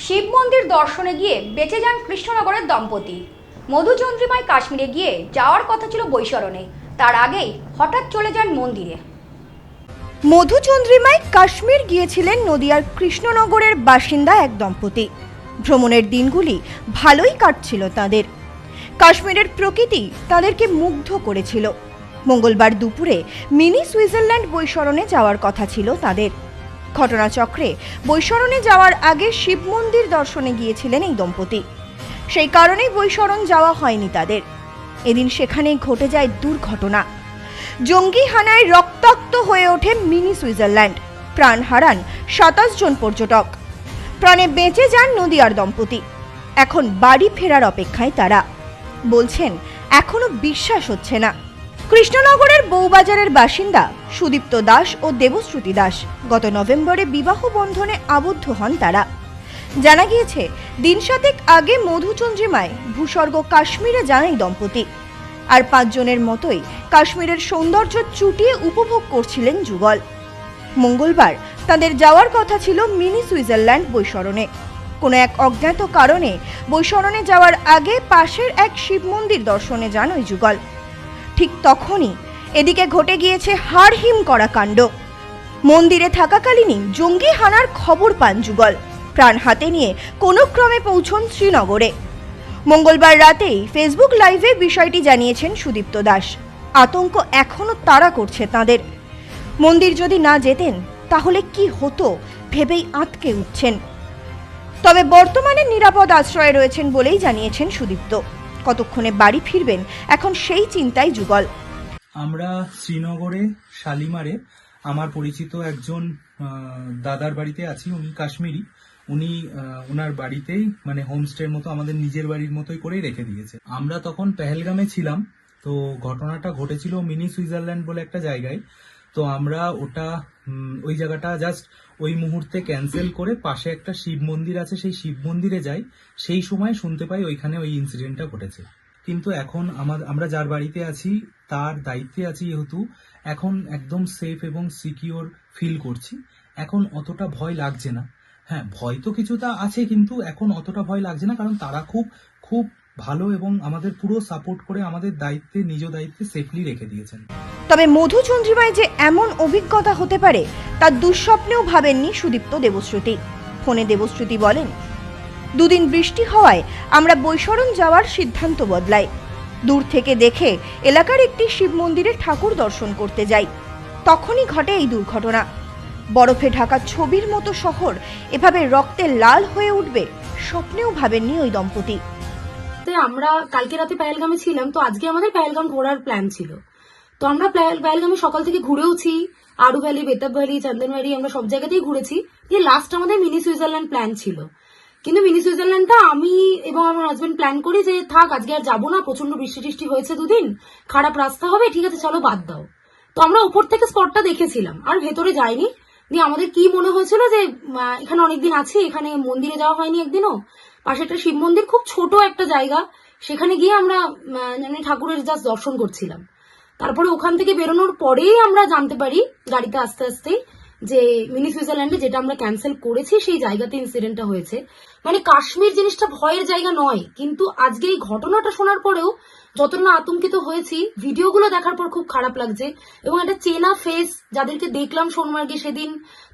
শিব মন্দির দর্শনে গিয়ে বেঁচে যান কৃষ্ণনগরের দম্পতি। মধুচন্দ্রিমায় কাশ্মীরে গিয়ে যাওয়ার কথা ছিল বৈশরণে। তার আগেই হঠাৎ চলে যান মন্দিরে। মধুচন্দ্রিমায় কাশ্মীর গিয়েছিলেন নদিয়ার কৃষ্ণনগরের বাসিন্দা এক দম্পতি। ভ্রমণের দিনগুলি ভালোই কাটছিল তাদের। কাশ্মীরের প্রকৃতি তাদেরকে মুগ্ধ করেছিল। মঙ্গলবার দুপুরে মিনি সুইজারল্যান্ড বৈশরণে যাওয়ার কথা ছিল তাদের। ঘটনাচক্রে বৈশরণে যাওয়ার আগে শিব মন্দির দর্শনে গিয়েছিলেন এই দম্পতি। সেই কারণেই বৈশরণ যাওয়া হয়নি তাদের। এদিন সেখানেই ঘটে যায় দুর্ঘটনা। জঙ্গি হানায় রক্তাক্ত হয়ে ওঠে মিনি সুইজারল্যান্ড। প্রাণ হারান সাতাশ জন পর্যটক। প্রাণে বেঁচে যান নদিয়ার দম্পতি। এখন বাড়ি ফেরার অপেক্ষায় তারা। বলছেন, এখনও বিশ্বাস হচ্ছে না। কৃষ্ণনগরের বউবাজারের বাসিন্দা সুদীপ্ত দাস ও দেবশ্রুতি দাস গত নভেম্বরে বিবাহ বন্ধনে আবদ্ধ হন তারা। জানা গিয়েছে, দিন সাতেক আগে মধুচন্দ্রিমায় ভূস্বর্গ কাশ্মীরে যান এই দম্পতি। আর পাঁচজনের মতোই কাশ্মীরের সৌন্দর্য চুটিয়ে উপভোগ করছিলেন যুগল। মঙ্গলবার তাদের যাওয়ার কথা ছিল মিনি সুইজারল্যান্ড বৈশরণে। কোনো এক অজ্ঞাত কারণে বৈশরণে যাওয়ার আগে পাশের এক শিব মন্দির দর্শনে যান ওই যুগল। ঠিক তখনই এদিকে ঘটে গিয়েছে হাড়হিম করা কাণ্ড। মন্দিরে থাকাকালীনই জঙ্গি হানার খবর পান যুগল। প্রাণ হাতে নিয়ে কোনো ক্রমে পৌঁছন শ্রীনগরে। মঙ্গলবার রাতেই ফেসবুক লাইভে বিষয়টি জানিয়েছেন সুদীপ্ত দাস। আতঙ্ক এখনও তাড়া করছে তাদের। মন্দির যদি না যেতেন, তাহলে কি হতো ভেবেই আটকে উঠছেন। তবে বর্তমানে নিরাপদ আশ্রয়ে রয়েছেন বলেই জানিয়েছেন সুদীপ্ত। কতক্ষণে বাড়ি ফিরবেন? এখন সেই চিন্তায় যুগল। আমরা শ্রীনগরে, শালিমারে, আমার পরিচিত একজন দাদার বাড়িতে আছি, উনি কাশ্মীরি। উনি ওনার বাড়িতেই মানে হোমস্টের মতো আমাদের নিজের বাড়ির মতোই করেই রেখে দিয়েছে। আমরা তখন পেহেলগামে ছিলাম, তো ঘটনাটা ঘটেছিল মিনি সুইজারল্যান্ড বলে একটা জায়গায়। তো আমরা ওটা ওই জায়গাটা জাস্ট ওই মুহূর্তে ক্যান্সেল করে পাশে একটা শিব মন্দির আছে, সেই শিব মন্দিরে যাই। সেই সময় শুনতে পাই ওইখানে ওই ইনসিডেন্টটা ঘটেছে। কিন্তু এখন আমার, আমরা যার বাড়িতে আছি, তার দায়িত্বে আছি যেহেতু, এখন একদম সেফ এবং সিকিওর ফিল করছি। এখন অতটা ভয় লাগছে না। হ্যাঁ ভয় তো কিছুটা আছে, কিন্তু এখন অতটা ভয় লাগছে না, কারণ তারা খুব খুব ভালো এবং আমাদের পুরো সাপোর্ট করে আমাদের দায়িত্বে, নিজ দায়িত্বে সেফলি রেখে দিয়েছেন। তবে মধুচন্দ্রিমায় যে এমন অভিজ্ঞতা হতে পারে তার দুঃস্বপ্নেও ভাবেননি সুদীপ্ত দেবশ্রুতি। ফোনে দেবশ্রুতি বলেন, দুদিন বৃষ্টি হওয়ায় আমরা বৈশরণ যাওয়ার সিদ্ধান্ত বদলাই। দূর থেকে দেখে এলাকার একটি শিব মন্দিরে ঠাকুর দর্শন করতে যাই। তখনই ঘটে এই দুর্ঘটনা। বরফে ঢাকা ছবির মতো শহর, এভাবে রক্তে লাল হয়ে উঠবে স্বপ্নেও ভাবেননি ওই দম্পতি। তে আমরা কালকে রাতে পেহেলগামে ছিলাম, তো আজকে আমাদের পেহেলগাম ঘোরার প্ল্যান ছিল। তো আমরা পেহেলগামে সকাল থেকে ঘুরেওছি, Aru valley Betaab valley Chandan valley আমরা সব জায়গাতেই ঘুরেছি। দিয়ে লাস্ট আমাদের মিনি সুইজারল্যান্ড প্ল্যান ছিল। কিন্তু মিনি সুইজারল্যান্ডটা আমি এবং আমার হাজবেন্ড প্ল্যান করি যে, থাক, আজকে আর যাব না প্রচণ্ড বৃষ্টি টিষ্টি হয়েছে দুদিন, খারাপ রাস্তা হবে, ঠিক আছে, চলো বাদ দাও। তো আমরা উপর থেকে স্পটটা দেখেছিলাম, আর ভেতরে যাইনি। দিয়ে আমাদের কি মনে হয়েছিল যে এখানে অনেকদিন আছি, এখানে মন্দিরে যাওয়া হয়নি একদিনও। পাশে একটা শিব মন্দির, খুব ছোট একটা জায়গা, সেখানে গিয়ে আমরা মানে ঠাকুরের জাস্ট দর্শন করছিলাম। তারপরে ওখান থেকে বেরোনোর পরেই আমরা জানতে পারি গাড়িতে আস্তে আস্তে যে মিনি সুইজারল্যান্ডে যেটা আমরা ক্যান্সেল করেছি, সেই জায়গাতে ইনসিডেন্টটা হয়েছে। মানে কাশ্মীর জিনিসটা ভয়ের জায়গা নয়, কিন্তু আজকে এই ঘটনাটা শোনার পরেও যত না আতঙ্কিত হয়েছি, ভিডিওগুলো দেখার পর খুব খারাপ লাগছে। এবং একটা চেনা ফেস যাদেরকে দেখলাম সোনমার্গে সেদিন,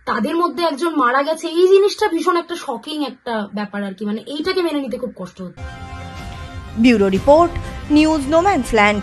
তাদের মধ্যে একজন মারা গেছে। এই জিনিসটা ভীষণ একটা শকিং একটা ব্যাপার আর কি। মানে এইটাকে মেনে নিতে খুব কষ্ট হচ্ছে। Bureau report, news no man's land